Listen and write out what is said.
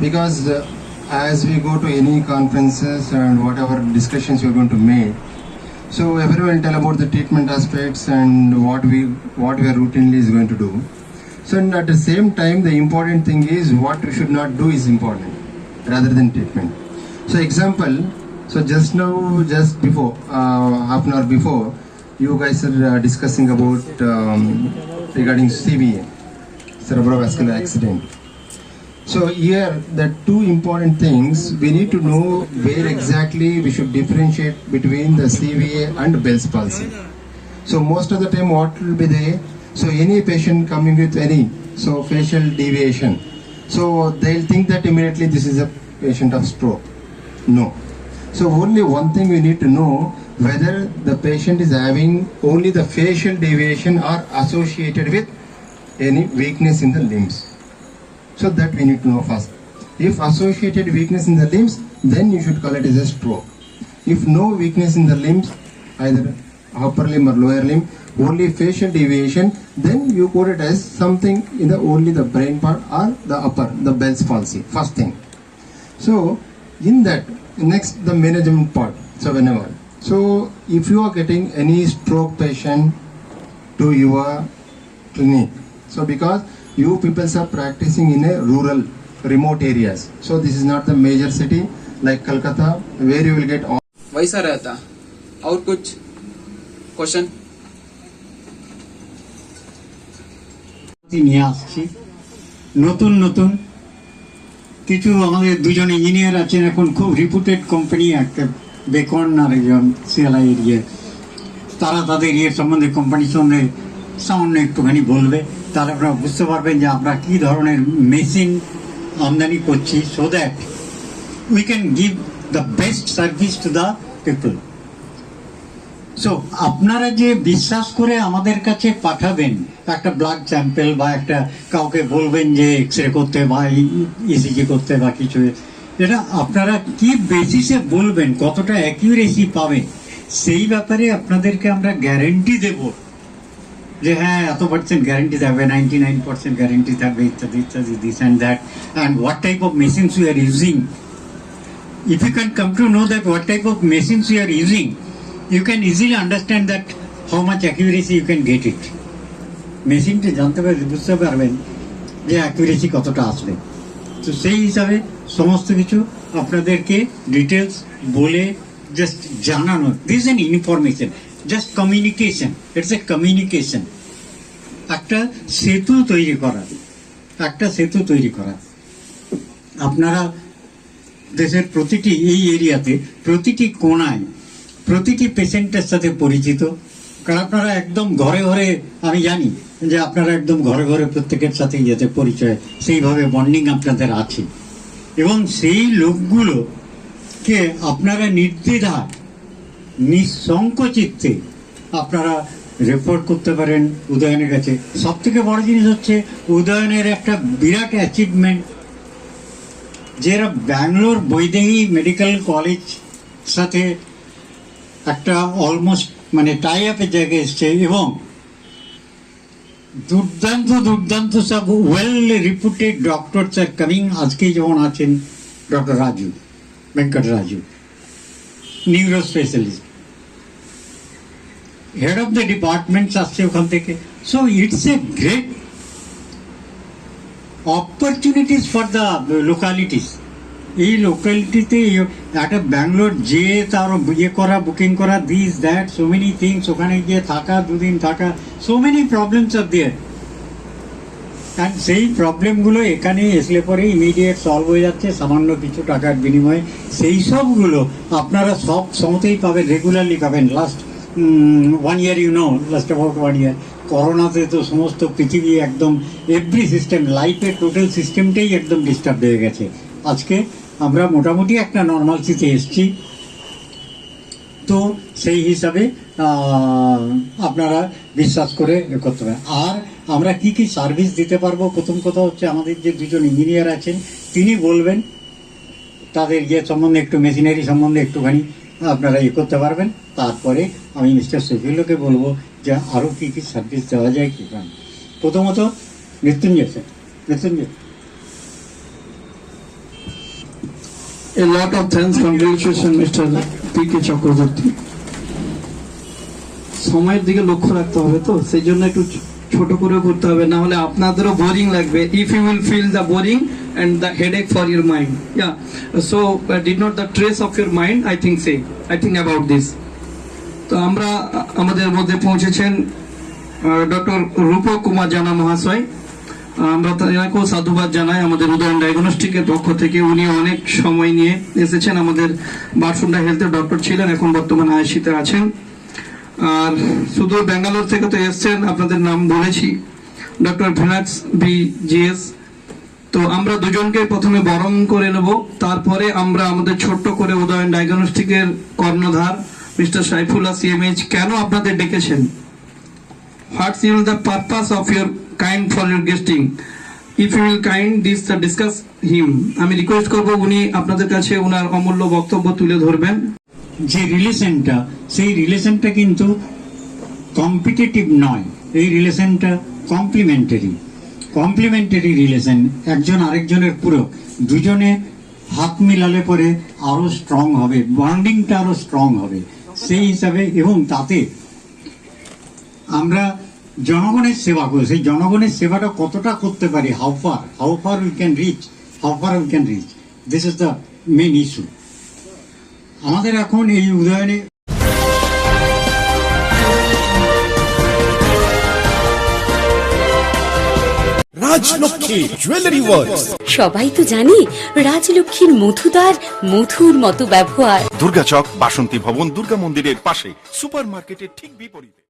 because uh, as we go to any conferences and whatever discussions we're going to make, so everyone will tell about the treatment aspects and what we what we are routinely is going to do. So at the same time, the important thing is what we should not do is important rather than treatment. So example, so just now, just before uh, half an hour before, you guys are uh, discussing about um, regarding CVA, cerebrovascular accident. So here, the two important things we need to know where exactly we should differentiate between the CVA and Bell's palsy. So most of the time, what will be there? So any patient coming with any so facial deviation, so they'll think that immediately this is a patient of stroke. No. So only one thing we need to know whether the patient is having only the facial deviation or associated with any weakness in the limbs. So that we need to know first. If associated weakness in the limbs, then you should call it as a stroke. If no weakness in the limbs, either upper limb or lower limb, only facial deviation, then you quote it as something in the only the brain part or the upper, the Bell's palsy. First thing. So in that, next the management part. So whenever. So if you are getting any stroke patient to your clinic, so because you people are practicing in a rural, remote areas. So this is not the major city like Calcutta where you will get all. वैसा रहता और कुछ question নিয়ে আসছি নতুন নতুন কিছু আমাদের দুজন ইঞ্জিনিয়ার আছেন এখন খুব রিপুটেড কোম্পানি একটা বেকন আর একজন সিএলআই এরিয়া তারা তাদের ইয়ে সম্বন্ধে কোম্পানি সম্বন্ধে সামান্য একটুখানি বলবে, তাহলে আপনারা বুঝতে পারবেন যে আমরা কী ধরনের মেশিন আমদানি করছি so that we can give the best service to the people so আপনারা যে বিশ্বাস করে আমাদের কাছে পাঠাবেন, একটা ব্লাড স্যাম্পেল বা একটা কাউকে বলবেন যে এক্স রে করতে বা ইসিজি করতে বা কিছু, এটা আপনারা কি বেসিসে বলবেন, কতটা অ্যাকিউরেসি পাবেন, সেই ব্যাপারে আপনাদেরকে আমরা গ্যারেন্টি দেব। যে হ্যাঁ এত পার্সেন্ট গ্যারেন্টি থাকবে নাইনটি নাইন পার্সেন্ট গ্যারেন্টি থাকবে ইত্যাদি ইত্যাদি this and that and what type of machines you are using if you can come to know that what type of machines you are using, you can easily understand that how much accuracy you can get it. মেশিনটা জানতে পারবে বুঝতে পারবেন যে accuracy কতটা আসবে। তো সেই হিসাবে সমস্ত কিছু আপনাদেরকে ডিটেলস বলে জাস্ট জানানো। This an information just communication it's a communication একটা সেতু তৈরি করা। একটা সেতু তৈরি করা। আপনারা দেশের প্রতিটি এই এরিয়াতে, প্রতিটি কোণায় প্রতিটি পেশেন্টের সাথে পরিচিত। কারণ আপনারা একদম ঘরে ঘরে, আমি জানি যে আপনারা একদম ঘরে ঘরে প্রত্যেকের সাথে ইয়েতে পরিচয়, সেইভাবে বন্ডিং আপনাদের আছে। এবং সেই লোকগুলোকে আপনারা নির্দ্বিধা নিঃসংকোচিত্তে আপনারা রেপোর্ট করতে পারেন উদয়নের কাছে। সব থেকে বড় জিনিস হচ্ছে উদয়নের একটা বিরাট অ্যাচিভমেন্ট যারা ব্যাঙ্গালোর বৈদেহী মেডিকেল কলেজ সাথে একটা অলমোস্ট মানে টাই আপের জায়গায় এসছে এবং দুর্দান্ত দুর্দান্ত সব well reputed doctors are coming আজকে যেমন আছেন doctor Raju Venkat Raju neuro specialist head of the departments আসছে ওখান থেকে। So it's a great opportunities for the localities এই লোকালিটিতে একটা ব্যাঙ্গালোর যে তার ইয়ে করা বুকিং করা this that so many things ওখানে গিয়ে থাকা, দুদিন থাকা so many problems of there and সেই প্রবলেমগুলো এখানে এসলে পরে ইমিডিয়েট সলভ হয়ে যাচ্ছে, সামান্য কিছু টাকার বিনিময়ে। সেই সবগুলো আপনারা সব সময়তেই পাবেন রেগুলারলি পাবেন। Last one year you know last about one year করোনাতে তো সমস্ত পৃথিবী একদম এভরি সিস্টেম লাইফের টোটাল সিস্টেমটাই একদম ডিস্টার্ব হয়ে গেছে। আজকে আমরা মোটামুটি একটা নর্মালসিতে এসছি। তো সেই হিসাবে আপনারা বিশ্বাস করে করতে পারেন। আর আমরা কি কি সার্ভিস দিতে পারব? প্রথম কথা হচ্ছে আমাদের যে দুজন ইঞ্জিনিয়ার আছেন, তিনি বলবেন, তাদের ইয়ে সম্বন্ধে একটু মেশিনারি সম্বন্ধে একটুখানি আপনারা ইয়ে করতে পারবেন। তারপরে আমি মিস্টার শফিউল্লোকে বলব যে আরও কী কী সার্ভিস দেওয়া যায় কি প্রথমত Mrityunjay sir, Mrityunjay. A lot of thanks, congratulations, Mr. P.K. Chakraborty সময়ের দিকে লক্ষ্য রাখতে হবে তো সেই জন্য একটু ছোট করে করতে হবে না হলে আপনাদেরও বোরিং লাগবে। If you will feel the boring and the headache for your mind yeah so did not the trace of your mind I think say I think about this তো আমরা আমাদের মধ্যে পৌঁছেছেন ডক্টর রূপক কুমার জানা মহাশয় আমরা তাকেও সাধুবাদ জানাই। আমাদের উদয়ন ডায়াগনস্টিকের পক্ষ থেকে উনি অনেক সময় নিয়ে এসেছেন। আমাদের বারসুন্ডা হেলথের ডক্টর ছিলেন, এখন বর্তমানে আইসিতে আছেন। আর শুধু ব্যাঙ্গালোর থেকে তো এসছেন, আপনাদের নাম বলেছি। ডক্টর ভিনাক্স বি জিএস তো আমরা দুজনকে প্রথমে বরণ করে নেব। তারপরে আমরা আমাদের ছোট্ট করে উদয়ন ডায়াগনস্টিকের কর্ণধার, মিস্টার সাইফুল্লাহ সিএমএইচ কেন আপনাদের ডেকেছেন? What's you'll the purpose of your kind for your guesting if you will kind this discuss him আমি রিকোয়েস্ট করব উনি আপনাদের কাছে ওনার অমূল্য বক্তব্য তুলে ধরবেন। যে রিলেশনটা সেই রিলেশনটা কিন্তু কম্পিটিটিভ নয়। এই রিলেশনটা কমপ্লিমেন্টারি কমপ্লিমেন্টারি রিলেশন একজন আরেকজনের পূরক। দুজনে হাত মিলালে পরে আরও স্ট্রং হবে বন্ডিংটা আরও স্ট্রং হবে। সেই হিসাবে এবং তাতে আমরা জনগণের সেবা করি সেই জনগণের সেবাটা কতটা করতে পারি? How far how far we can reach how far we can reach this is the main issue আমাদের এখন এই উদয়নে রাজলক্ষ্মী জুয়েলারি সবাই তো জানি রাজলক্ষ্মীর মধুদার মধুর মতো ব্যবহার। দুর্গাচক বাসন্তী ভবন দুর্গা মন্দিরের পাশে সুপার মার্কেটের ঠিক বিপরীতে।